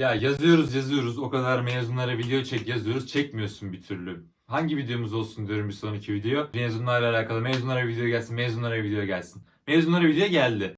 Ya yazıyoruz yazıyoruz o kadar mezunlara video çek yazıyoruz çekmiyorsun bir türlü. Hangi videomuz olsun diyorum bir sonraki video. Mezunlarla alakalı mezunlara video gelsin mezunlara video gelsin. Mezunlara video geldi.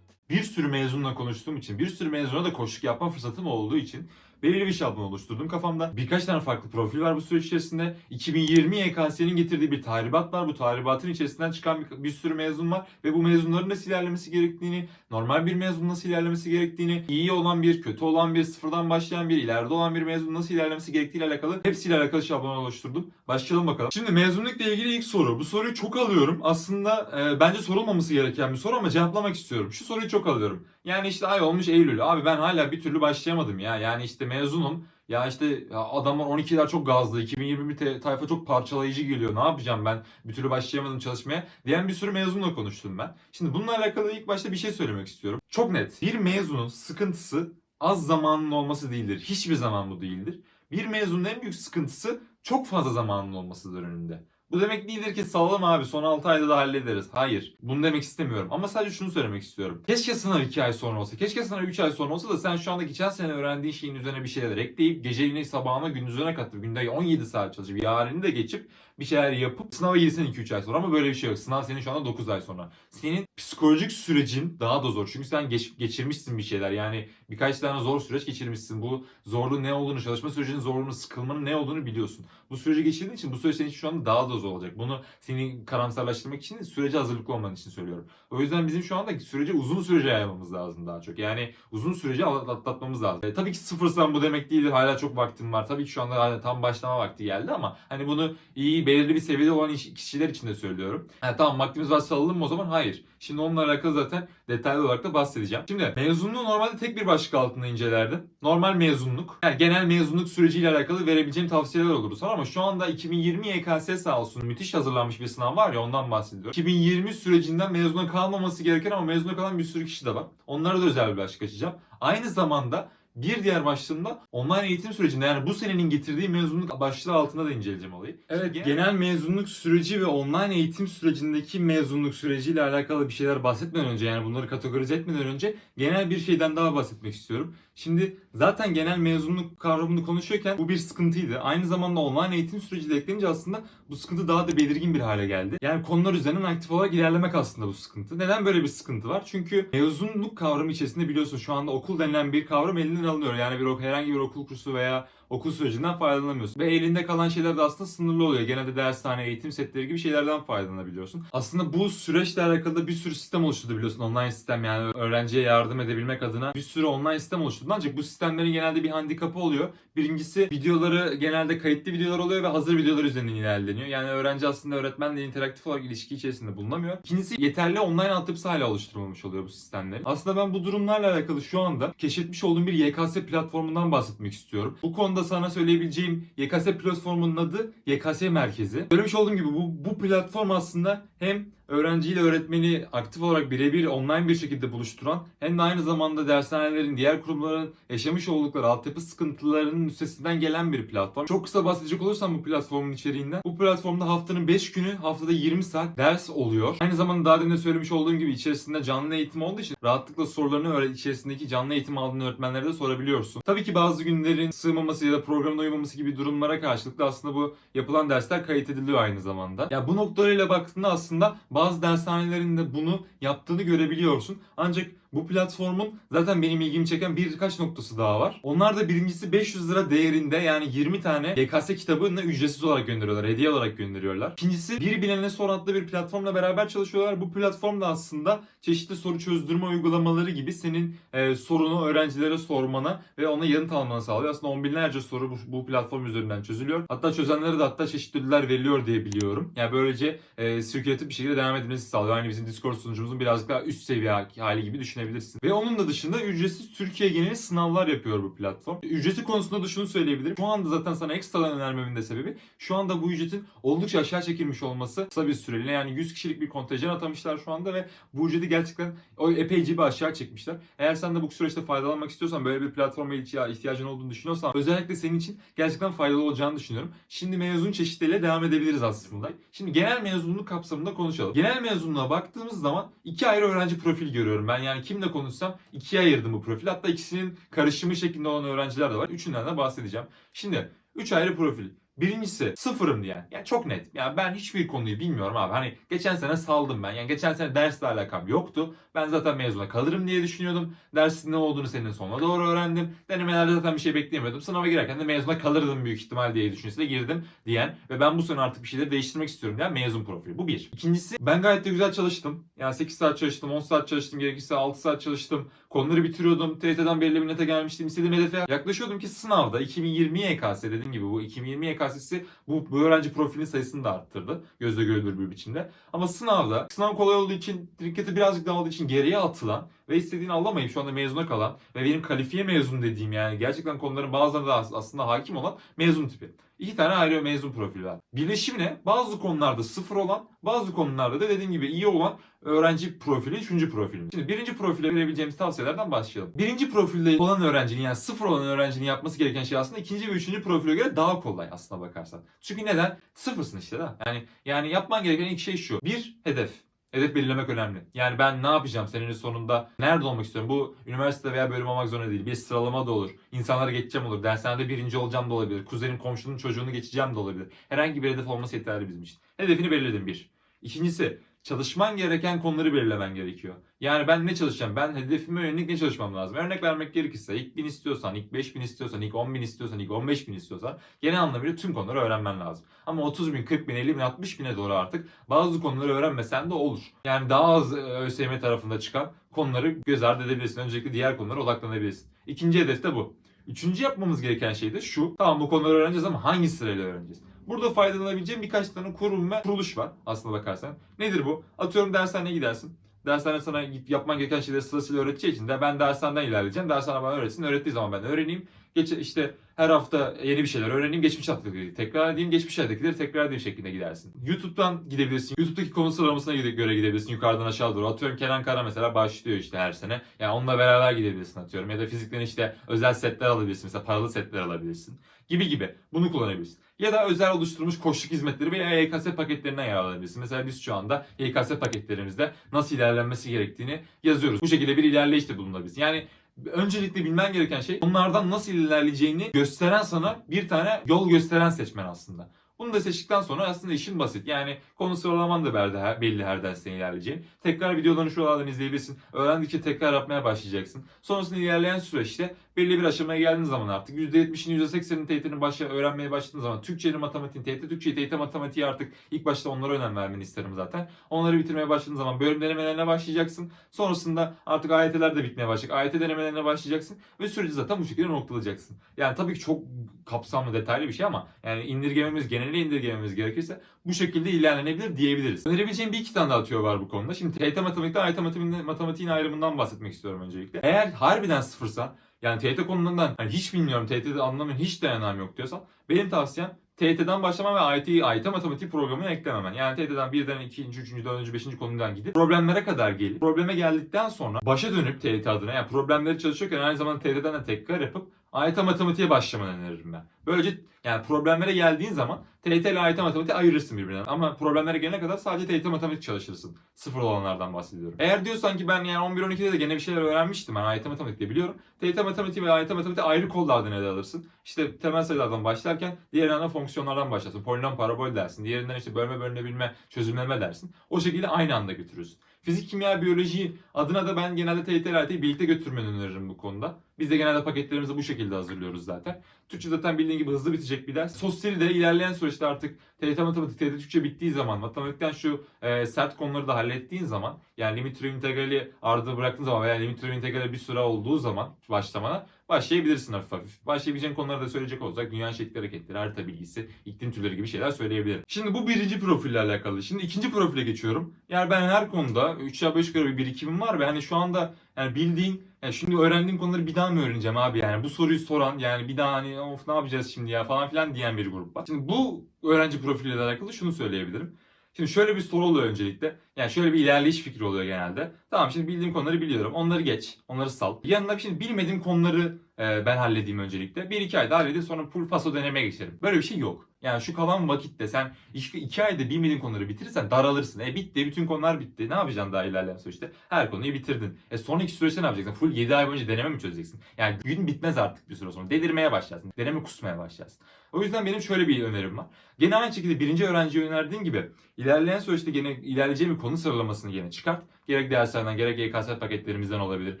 bir sürü mezunla konuştuğum için, bir sürü mezuna da koşuk yapma fırsatım olduğu için belirli bir şablon oluşturdum kafamda. Birkaç tane farklı profil var bu süreç içerisinde. 2020 YKS'nin getirdiği bir tahribat var. Bu tahribatın içerisinden çıkan bir, bir sürü mezun var ve bu mezunların nasıl ilerlemesi gerektiğini, normal bir mezun nasıl ilerlemesi gerektiğini, iyi olan bir, kötü olan bir, sıfırdan başlayan bir, ileride olan bir mezun nasıl ilerlemesi gerektiğiyle alakalı hepsiyle alakalı şablon oluşturdum. Başlayalım bakalım. Şimdi mezunlukla ilgili ilk soru. Bu soruyu çok alıyorum. Aslında e, bence sorulmaması gereken bir soru ama cevaplamak istiyorum. Şu soruyu çok alıyorum. Yani işte ay olmuş Eylül. Abi ben hala bir türlü başlayamadım ya. Yani işte mezunum. Ya işte ya adamlar 12'ler çok gazlı. 2021 te- tayfa çok parçalayıcı geliyor. Ne yapacağım ben? Bir türlü başlayamadım çalışmaya. Diyen bir sürü mezunla konuştum ben. Şimdi bununla alakalı ilk başta bir şey söylemek istiyorum. Çok net. Bir mezunun sıkıntısı az zamanın olması değildir. Hiçbir zaman bu değildir. Bir mezunun en büyük sıkıntısı çok fazla zamanın olmasıdır önünde. Bu demek değildir ki salalım abi son 6 ayda da hallederiz. Hayır. Bunu demek istemiyorum. Ama sadece şunu söylemek istiyorum. Keşke sınav 2 ay sonra olsa. Keşke sınav 3 ay sonra olsa da sen şu anda geçen sene öğrendiğin şeyin üzerine bir şeyler ekleyip geceliğini sabahına gündüzüne katıp günde 17 saat çalışıp yarını da geçip bir şeyler yapıp sınava girsen 2-3 ay sonra ama böyle bir şey yok. Sınav senin şu anda 9 ay sonra. Senin psikolojik sürecin daha da zor. Çünkü sen geç- geçirmişsin bir şeyler. Yani birkaç tane zor süreç geçirmişsin. Bu zorluğun ne olduğunu, çalışma sürecinin zorluğunu, sıkılmanın ne olduğunu biliyorsun. Bu süreci geçirdiğin için bu süreç senin için şu anda daha da zor olacak. Bunu seni karamsarlaştırmak için sürece hazırlıklı olman için söylüyorum. O yüzden bizim şu anda süreci uzun sürece yaymamız lazım daha çok. Yani uzun süreci atlat- atlatmamız lazım. E, tabii ki sıfırsan bu demek değildir. Hala çok vaktim var. Tabii ki şu anda hala tam başlama vakti geldi ama hani bunu iyi belirli bir seviyede olan iş- kişiler için de söylüyorum. Ha, tamam vaktimiz var salalım mı o zaman? Hayır. Şimdi onunla alakalı zaten detaylı olarak da bahsedeceğim. Şimdi mezunluğu normalde tek bir başlık altında incelerdim. Normal mezunluk. Yani genel mezunluk süreciyle alakalı verebileceğim tavsiyeler olurdu sana ama şu anda 2020 YKS sağ olsun müthiş hazırlanmış bir sınav var ya ondan bahsediyorum. 2020 sürecinden mezuna kalmaması gereken ama mezuna kalan bir sürü kişi de var. Onlara da özel bir başlık açacağım. Aynı zamanda bir diğer başlığımda online eğitim sürecinde yani bu senenin getirdiği mezunluk başlığı altında da inceleyeceğim olayı. Evet Genel- genel mezunluk süreci ve online eğitim sürecindeki mezunluk süreciyle alakalı bir şeyler bahsetmeden önce yani bunları kategorize etmeden önce genel bir şeyden daha bahsetmek istiyorum. Şimdi zaten genel mezunluk kavramını konuşuyorken bu bir sıkıntıydı. Aynı zamanda online eğitim süreci de eklenince aslında bu sıkıntı daha da belirgin bir hale geldi. Yani konular üzerinden aktif olarak ilerlemek aslında bu sıkıntı. Neden böyle bir sıkıntı var? Çünkü mezunluk kavramı içerisinde biliyorsun şu anda okul denilen bir kavram alınıyor. Yani bir herhangi bir okul kursu veya okul sürecinden faydalanamıyorsun. Ve elinde kalan şeyler de aslında sınırlı oluyor. Genelde dershane, eğitim setleri gibi şeylerden faydalanabiliyorsun. Aslında bu süreçle alakalı da bir sürü sistem oluşturdu biliyorsun. Online sistem yani öğrenciye yardım edebilmek adına bir sürü online sistem oluşturdu. Ancak bu sistemlerin genelde bir handikapı oluyor. Birincisi videoları genelde kayıtlı videolar oluyor ve hazır videolar üzerinden ilerleniyor. Yani öğrenci aslında öğretmenle interaktif olarak ilişki içerisinde bulunamıyor. İkincisi yeterli online altyapısı hala oluşturulmamış oluyor bu sistemlerin. Aslında ben bu durumlarla alakalı şu anda keşfetmiş olduğum bir YKS platformundan bahsetmek istiyorum. Bu konuda sana söyleyebileceğim YKS platformunun adı YKS Merkezi. Söylemiş olduğum gibi bu, bu platform aslında hem öğrenciyle öğretmeni aktif olarak birebir online bir şekilde buluşturan hem de aynı zamanda dershanelerin, diğer kurumların yaşamış oldukları altyapı sıkıntılarının üstesinden gelen bir platform. Çok kısa bahsedecek olursam bu platformun içeriğinden. Bu platformda haftanın 5 günü haftada 20 saat ders oluyor. Aynı zamanda daha demin de söylemiş olduğum gibi içerisinde canlı eğitim olduğu için rahatlıkla sorularını öğre- içerisindeki canlı eğitim aldığın öğretmenlere de sorabiliyorsun. Tabii ki bazı günlerin sığmaması ya da programın uymaması gibi durumlara karşılık da aslında bu yapılan dersler kayıt ediliyor aynı zamanda. Ya bu noktalarıyla baktığında aslında bazı dershanelerin de bunu yaptığını görebiliyorsun. Ancak bu platformun zaten benim ilgimi çeken birkaç noktası daha var. Onlar da birincisi 500 lira değerinde yani 20 tane YKS kitabını ücretsiz olarak gönderiyorlar, hediye olarak gönderiyorlar. İkincisi bir bilene sor adlı bir platformla beraber çalışıyorlar. Bu platform da aslında çeşitli soru çözdürme uygulamaları gibi senin e, sorunu öğrencilere sormana ve ona yanıt almanı sağlıyor. Aslında on binlerce soru bu, bu platform üzerinden çözülüyor. Hatta çözenlere de hatta çeşitli ödüller veriliyor diye biliyorum. Yani böylece e, sirkülatif bir şekilde devam edilmesi sağlıyor. Aynı bizim Discord sunucumuzun birazcık daha üst seviye hali gibi düşünebiliriz düşünebilirsin. Ve onun da dışında ücretsiz Türkiye geneli sınavlar yapıyor bu platform. Ücreti konusunda da şunu söyleyebilirim. Şu anda zaten sana ekstradan önermemin de sebebi şu anda bu ücretin oldukça aşağı çekilmiş olması kısa bir süreliğine yani 100 kişilik bir kontenjan atamışlar şu anda ve bu ücreti gerçekten o epeyce bir aşağı çekmişler. Eğer sen de bu süreçte faydalanmak istiyorsan böyle bir platforma ihtiya- ihtiyacın olduğunu düşünüyorsan özellikle senin için gerçekten faydalı olacağını düşünüyorum. Şimdi mezun çeşitleriyle devam edebiliriz aslında. Şimdi genel mezunluk kapsamında konuşalım. Genel mezunluğa baktığımız zaman iki ayrı öğrenci profili görüyorum. Ben yani kimle konuşsam ikiye ayırdım bu profili. Hatta ikisinin karışımı şeklinde olan öğrenciler de var. Üçünden de bahsedeceğim. Şimdi üç ayrı profil. Birincisi sıfırım diyen. Yani çok net. Yani ben hiçbir konuyu bilmiyorum abi. Hani geçen sene saldım ben. Yani geçen sene dersle alakam yoktu. Ben zaten mezuna kalırım diye düşünüyordum. Dersin ne olduğunu senin sonuna doğru öğrendim. Denemelerde zaten bir şey beklemiyordum. Sınava girerken de mezuna kalırdım büyük ihtimal diye düşüncesiyle girdim diyen ve ben bu sene artık bir şeyleri değiştirmek istiyorum diyen mezun profili. Bu bir. İkincisi ben gayet de güzel çalıştım. Yani 8 saat çalıştım, 10 saat çalıştım, gerekirse 6 saat çalıştım. Konuları bitiriyordum. TYT'den belirli bir gelmiştim. İstediğim hedefe yaklaşıyordum ki sınavda 2020 YKS dediğim gibi bu 2020 YKS'si bu, bu öğrenci profilinin sayısını da arttırdı. Gözle görülür bir biçimde. Ama sınavda sınav kolay olduğu için, dikkati birazcık daha olduğu için geriye atılan ve istediğini alamayıp şu anda mezuna kalan ve benim kalifiye mezun dediğim yani gerçekten konuların bazılarına da as- aslında hakim olan mezun tipi. İki tane ayrı mezun profili var. Birleşimi ne? Bazı konularda sıfır olan, bazı konularda da dediğim gibi iyi olan öğrenci profili, üçüncü profili. Şimdi birinci profile verebileceğimiz tavsiyelerden başlayalım. Birinci profilde olan öğrencinin yani sıfır olan öğrencinin yapması gereken şey aslında ikinci ve üçüncü profile göre daha kolay aslına bakarsan. Çünkü neden? Sıfırsın işte da. Yani yani yapman gereken ilk şey şu. Bir, hedef. Hedef belirlemek önemli. Yani ben ne yapacağım senenin sonunda? Nerede olmak istiyorum? Bu üniversite veya bölüm olmak zorunda değil. Bir sıralama da olur. İnsanlara geçeceğim olur. Dershanede birinci olacağım da olabilir. Kuzenim komşunun çocuğunu geçeceğim de olabilir. Herhangi bir hedef olması yeterli bizim için. Hedefini belirledim bir. İkincisi çalışman gereken konuları belirlemen gerekiyor. Yani ben ne çalışacağım? Ben hedefime yönelik ne çalışmam lazım? Örnek vermek gerekirse ilk 1000 istiyorsan, ilk 5000 istiyorsan, ilk 10.000 istiyorsan, ilk 15.000 istiyorsan genel anlamıyla tüm konuları öğrenmen lazım. Ama 30 bin, 40 bin, 50 bin, 60 bine doğru artık bazı konuları öğrenmesen de olur. Yani daha az e, ÖSYM tarafında çıkan konuları göz ardı edebilirsin. Öncelikle diğer konulara odaklanabilirsin. İkinci hedef de bu. Üçüncü yapmamız gereken şey de şu. Tamam bu konuları öğreneceğiz ama hangi sırayla öğreneceğiz? Burada faydalanabileceğim birkaç tane kurum ve kuruluş var aslına bakarsan. Nedir bu? Atıyorum dershaneye gidersin. Dershane sana yapman gereken şeyleri sırasıyla öğreteceği için de ben dershaneden ilerleyeceğim. Dershane bana öğretsin. Öğrettiği zaman ben öğreneyim. Geç, işte her hafta yeni bir şeyler öğreneyim. Geçmiş haftakileri tekrar edeyim. Geçmiş haftakileri tekrar edeyim şeklinde gidersin. YouTube'dan gidebilirsin. YouTube'daki konu sıralamasına göre gidebilirsin. Yukarıdan aşağı doğru. Atıyorum Kenan Kara mesela başlıyor işte her sene. Yani onunla beraber gidebilirsin atıyorum. Ya da fizikten işte özel setler alabilirsin. Mesela paralı setler alabilirsin. Gibi gibi. Bunu kullanabilirsin. Ya da özel oluşturulmuş koçluk hizmetleri veya YKS paketlerinden yararlanabilirsin. Mesela biz şu anda YKS paketlerimizde nasıl ilerlenmesi gerektiğini yazıyoruz. Bu şekilde bir ilerleyişte bulunabilirsin. Yani öncelikle bilmen gereken şey onlardan nasıl ilerleyeceğini gösteren sana bir tane yol gösteren seçmen aslında. Bunu da seçtikten sonra aslında işin basit. Yani konu sıralaman da belli, belli her dersten ilerleyeceğin. Tekrar videolarını şuralardan izleyebilirsin. Öğrendikçe tekrar yapmaya başlayacaksın. Sonrasında ilerleyen süreçte belli bir aşamaya geldiğin zaman artık %70'in %80'in TYT'nin başla, öğrenmeye başladığın zaman Türkçenin matematiğin TYT, Türkçe TYT matematiği artık ilk başta onlara önem vermeni isterim zaten. Onları bitirmeye başladığın zaman bölüm denemelerine başlayacaksın. Sonrasında artık AYT'ler de bitmeye başlayacak. AYT denemelerine başlayacaksın ve süreci zaten bu şekilde noktalayacaksın. Yani tabii ki çok kapsamlı detaylı bir şey ama yani indirgememiz, genele indirgememiz gerekirse bu şekilde ilerlenebilir diyebiliriz. Önerebileceğim bir iki tane daha tüyo var bu konuda. Şimdi TYT matematikte AYT matematiğin, ayrımından bahsetmek istiyorum öncelikle. Eğer harbiden sıfırsan yani TYT konularından hani hiç bilmiyorum TYT'de anlamıyorum hiç dayanağım yok diyorsan benim tavsiyem TYT'den başlama ve AYT, AYT matematik programına eklememen. Yani TYT'den birden 2. 3. 4. 5. konudan gidip problemlere kadar gelip probleme geldikten sonra başa dönüp TYT adına yani problemleri çalışıyorken aynı zamanda TYT'den de tekrar yapıp AYT matematiğe başlamanı öneririm ben. Böylece yani problemlere geldiğin zaman TYT ile AYT matematiği ayırırsın birbirinden. Ama problemlere gelene kadar sadece TYT matematik çalışırsın. Sıfır olanlardan bahsediyorum. Eğer diyorsan ki ben yani 11-12'de de gene bir şeyler öğrenmiştim. Ben AYT matematikte biliyorum. TYT matematiği ve AYT matematiği ayrı kollardan ele alırsın. İşte temel sayılardan başlarken diğerinden fonksiyonlardan başlarsın. Polinom parabol dersin. Diğerinden işte bölme bölünebilme çözümleme dersin. O şekilde aynı anda götürürsün. Fizik, kimya, biyoloji adına da ben genelde TYT ile AYT'yi birlikte götürmeni öneririm bu konuda. Biz de genelde paketlerimizi bu şekilde hazırlıyoruz zaten. Türkçe zaten bildiğin gibi hızlı bitecek bir ders. Sosyali de ilerleyen süreçte artık TYT matematik, TYT Türkçe bittiği zaman, matematikten şu e, sert konuları da hallettiğin zaman, yani limit türev integrali ardı bıraktığın zaman veya limit türev integrali bir süre olduğu zaman başlamana başlayabilirsin hafif hafif. Başlayabileceğin konuları da söyleyecek olsak dünya şekli hareketleri, harita bilgisi, iklim türleri gibi şeyler söyleyebilirim. Şimdi bu birinci profille alakalı. Şimdi ikinci profile geçiyorum. Yani ben her konuda 3 ya 5 yukarı bir birikimim var ve hani şu anda yani bildiğin yani şimdi öğrendiğim konuları bir daha mı öğreneceğim abi yani bu soruyu soran yani bir daha hani of ne yapacağız şimdi ya falan filan diyen bir grup var. Şimdi bu öğrenci profiliyle alakalı şunu söyleyebilirim. Şimdi şöyle bir soru oluyor öncelikle. Yani şöyle bir ilerleyiş fikri oluyor genelde. Tamam şimdi bildiğim konuları biliyorum. Onları geç. Onları sal. Yanına şimdi bilmediğim konuları e, ben halledeyim öncelikle. Bir iki ayda halledeyim sonra full paso denemeye geçerim. Böyle bir şey yok. Yani şu kalan vakitte sen iki, iki ayda bilmediğin konuları bitirirsen daralırsın. E bitti. Bütün konular bitti. Ne yapacaksın daha ilerleyen süreçte? Her konuyu bitirdin. E sonraki süreçte ne yapacaksın? Full 7 ay boyunca deneme mi çözeceksin? Yani gün bitmez artık bir süre sonra. Delirmeye başlarsın. Deneme kusmaya başlarsın. O yüzden benim şöyle bir önerim var. Gene aynı şekilde birinci öğrenciye önerdiğim gibi ilerleyen süreçte gene ilerleyeceğim bir konu sıralamasını gene çıkart. Gerek derslerden, gerek YKS paketlerimizden olabilir.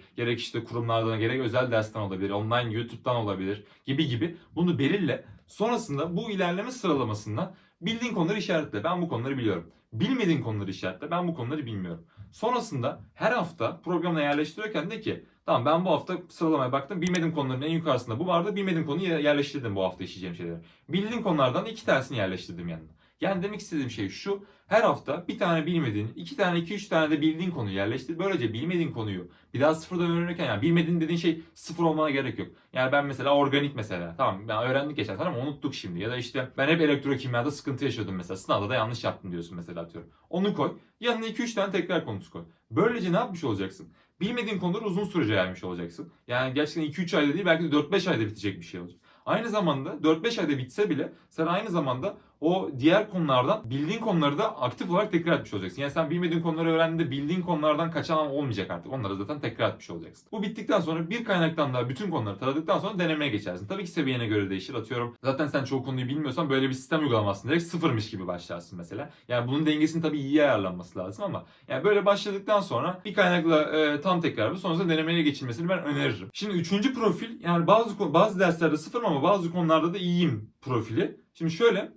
Gerek işte kurumlardan, gerek özel dersten olabilir. Online YouTube'dan olabilir gibi gibi. Bunu belirle. Sonrasında bu ilerleme sıralamasından bildiğin konuları işaretle. Ben bu konuları biliyorum. Bilmediğin konuları işaretle. Ben bu konuları bilmiyorum. Sonrasında her hafta programına yerleştiriyorken de ki tamam ben bu hafta sıralamaya baktım. Bilmediğim konuların en yukarısında bu vardı. Bilmediğim konuyu yerleştirdim bu hafta işleyeceğim şeyleri. Bildiğin konulardan iki tanesini yerleştirdim yanına. Yani demek istediğim şey şu. Her hafta bir tane bilmediğin, iki tane, iki üç tane de bildiğin konuyu yerleştir. Böylece bilmediğin konuyu bir daha sıfırdan öğrenirken yani bilmediğin dediğin şey sıfır olmana gerek yok. Yani ben mesela organik mesela tamam ben öğrendik geçen sene ama unuttuk şimdi. Ya da işte ben hep elektrokimyada sıkıntı yaşıyordum mesela. Sınavda da yanlış yaptım diyorsun mesela atıyorum. Onu koy. Yanına 2-3 tane tekrar konusu koy. Böylece ne yapmış olacaksın? Bilmediğin konuları uzun sürece yaymış olacaksın. Yani gerçekten 2-3 ayda değil belki de 4-5 ayda bitecek bir şey olacak. Aynı zamanda 4-5 ayda bitse bile sen aynı zamanda o diğer konulardan bildiğin konuları da aktif olarak tekrar etmiş olacaksın. Yani sen bilmediğin konuları öğrendiğinde bildiğin konulardan kaçan olmayacak artık. Onları zaten tekrar etmiş olacaksın. Bu bittikten sonra bir kaynaktan daha bütün konuları taradıktan sonra denemeye geçersin. Tabii ki seviyene göre değişir. Atıyorum zaten sen çoğu konuyu bilmiyorsan böyle bir sistem uygulamazsın. Direkt sıfırmış gibi başlarsın mesela. Yani bunun dengesinin tabii iyi ayarlanması lazım ama yani böyle başladıktan sonra bir kaynakla e, tam tekrar sonrasında denemeye geçilmesini ben öneririm. Şimdi üçüncü profil yani bazı bazı derslerde sıfır ama bazı konularda da iyiyim profili. Şimdi şöyle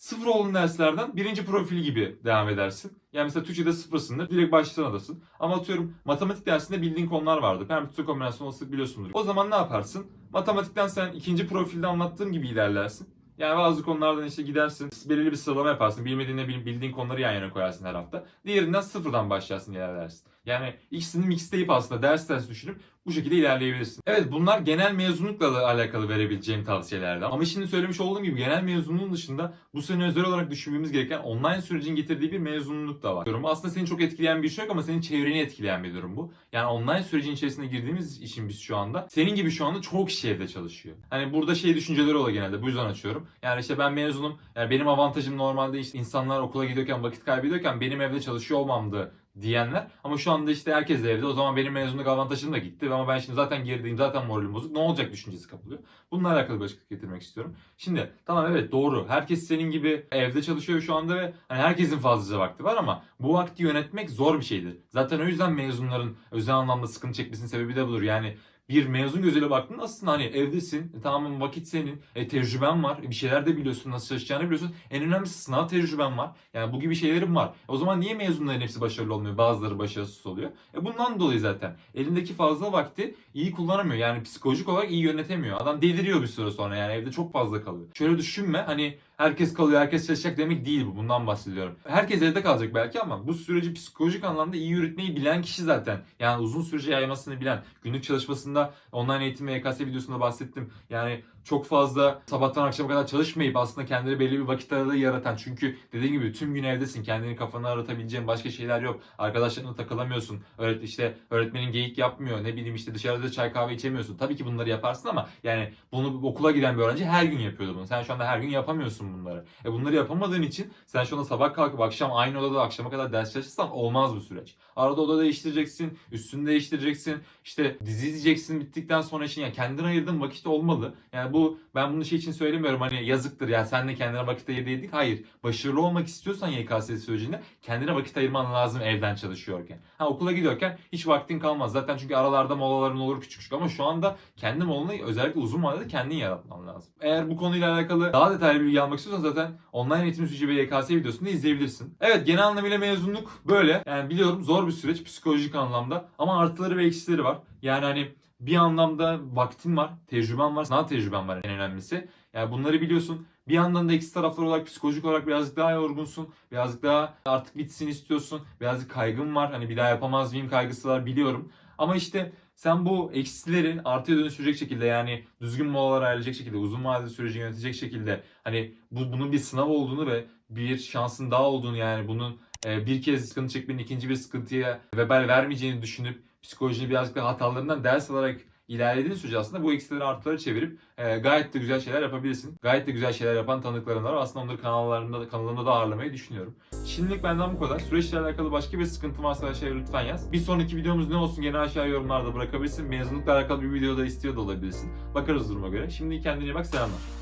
Sıfır olan derslerden birinci profil gibi devam edersin. Yani mesela Türkçe'de sıfırsındır. Direkt başlanadasın. Ama atıyorum matematik dersinde bildiğin konular vardı. Permütüsü kombinasyon olasılık biliyorsundur. O zaman ne yaparsın? Matematikten sen ikinci profilde anlattığım gibi ilerlersin. Yani bazı konulardan işte gidersin, belirli bir sıralama yaparsın. Bilmediğine bil- bildiğin konuları yan yana koyarsın her hafta. Diğerinden sıfırdan başlarsın ilerlersin. Yani ikisini mixleyip aslında ders ders düşünüp bu şekilde ilerleyebilirsin. Evet bunlar genel mezunlukla alakalı verebileceğim tavsiyelerdi. Ama şimdi söylemiş olduğum gibi genel mezunluğun dışında bu sene özel olarak düşünmemiz gereken online sürecin getirdiği bir mezunluk da var. Aslında seni çok etkileyen bir şey yok ama senin çevreni etkileyen bir durum bu. Yani online sürecin içerisine girdiğimiz için biz şu anda senin gibi şu anda çok kişi evde çalışıyor. Hani burada şey düşünceleri oluyor genelde bu yüzden açıyorum. Yani işte ben mezunum. Yani benim avantajım normalde işte insanlar okula gidiyorken vakit kaybediyorken benim evde çalışıyor olmamdı diyenler. Ama şu anda işte herkes de evde. O zaman benim mezunluk avantajım da gitti. Ama ben şimdi zaten gerideyim. Zaten moralim bozuk. Ne olacak düşüncesi kapılıyor. Bununla alakalı bir açıklık getirmek istiyorum. Şimdi tamam evet doğru. Herkes senin gibi evde çalışıyor şu anda ve hani herkesin fazlaca vakti var ama bu vakti yönetmek zor bir şeydir. Zaten o yüzden mezunların özel anlamda sıkıntı çekmesinin sebebi de budur. Yani bir mezun gözüyle baktığında aslında hani evdesin, e, tamam vakit senin, e, tecrüben var, bir şeyler de biliyorsun, nasıl çalışacağını biliyorsun. En önemlisi sınav tecrüben var. Yani bu gibi şeylerim var. O zaman niye mezunların hepsi başarılı olmuyor, bazıları başarısız oluyor? E bundan dolayı zaten. Elindeki fazla vakti iyi kullanamıyor. Yani psikolojik olarak iyi yönetemiyor. Adam deliriyor bir süre sonra yani evde çok fazla kalıyor. Şöyle düşünme hani herkes kalıyor, herkes çalışacak demek değil bu. Bundan bahsediyorum. Herkes evde kalacak belki ama bu süreci psikolojik anlamda iyi yürütmeyi bilen kişi zaten. Yani uzun sürece yaymasını bilen. Günlük çalışmasında online eğitim ve YKS videosunda bahsettim. Yani çok fazla sabahtan akşama kadar çalışmayıp aslında kendine belli bir vakit aralığı yaratan. Çünkü dediğim gibi tüm gün evdesin. Kendini kafana aratabileceğin başka şeyler yok. Arkadaşlarınla takılamıyorsun. Öğret işte öğretmenin geyik yapmıyor. Ne bileyim işte dışarıda çay kahve içemiyorsun. Tabii ki bunları yaparsın ama yani bunu okula giden bir öğrenci her gün yapıyordu bunu. Sen şu anda her gün yapamıyorsun bunları. E bunları yapamadığın için sen şu anda sabah kalkıp akşam aynı odada akşama kadar ders çalışırsan olmaz bu süreç. Arada oda değiştireceksin, üstünü değiştireceksin. İşte dizi izleyeceksin bittikten sonra için yani kendine ayırdığın vakit olmalı. Yani bu ben bunu şey için söylemiyorum hani yazıktır ya sen de kendine vakit ayırdıydık. Hayır. Başarılı olmak istiyorsan YKS sürecinde kendine vakit ayırman lazım evden çalışıyorken. Ha okula gidiyorken hiç vaktin kalmaz. Zaten çünkü aralarda molaların olur küçük küçük ama şu anda kendi molanı özellikle uzun vadede kendin yaratman lazım. Eğer bu konuyla alakalı daha detaylı bilgi almak istiyorsan zaten online eğitim süreci ve YKS videosunu izleyebilirsin. Evet genel anlamıyla mezunluk böyle. Yani biliyorum zor bir süreç psikolojik anlamda ama artıları ve eksileri var. Yani hani bir anlamda vaktin var, tecrüben var, sınav tecrüben var en önemlisi. Yani bunları biliyorsun. Bir yandan da eksi taraflar olarak psikolojik olarak birazcık daha yorgunsun. Birazcık daha artık bitsin istiyorsun. Birazcık kaygın var. Hani bir daha yapamaz mıyım kaygısı var biliyorum. Ama işte sen bu eksileri artıya dönüştürecek şekilde yani düzgün molalar ayarlayacak şekilde, uzun vadeli süreci yönetecek şekilde hani bu, bunun bir sınav olduğunu ve bir şansın daha olduğunu yani bunun e, bir kez sıkıntı çekmenin ikinci bir sıkıntıya vebal vermeyeceğini düşünüp psikolojini birazcık da hatalarından ders alarak ilerlediğin sürece aslında bu eksileri artılara çevirip e, gayet de güzel şeyler yapabilirsin. Gayet de güzel şeyler yapan tanıdıklarım var. Aslında onları kanallarında, kanalımda da ağırlamayı düşünüyorum. Şimdilik benden bu kadar. Süreçle alakalı başka bir sıkıntı varsa aşağıya lütfen yaz. Bir sonraki videomuz ne olsun gene aşağıya yorumlarda bırakabilirsin. Mezunlukla alakalı bir video da istiyor da olabilirsin. Bakarız duruma göre. Şimdi kendine bak selamlar.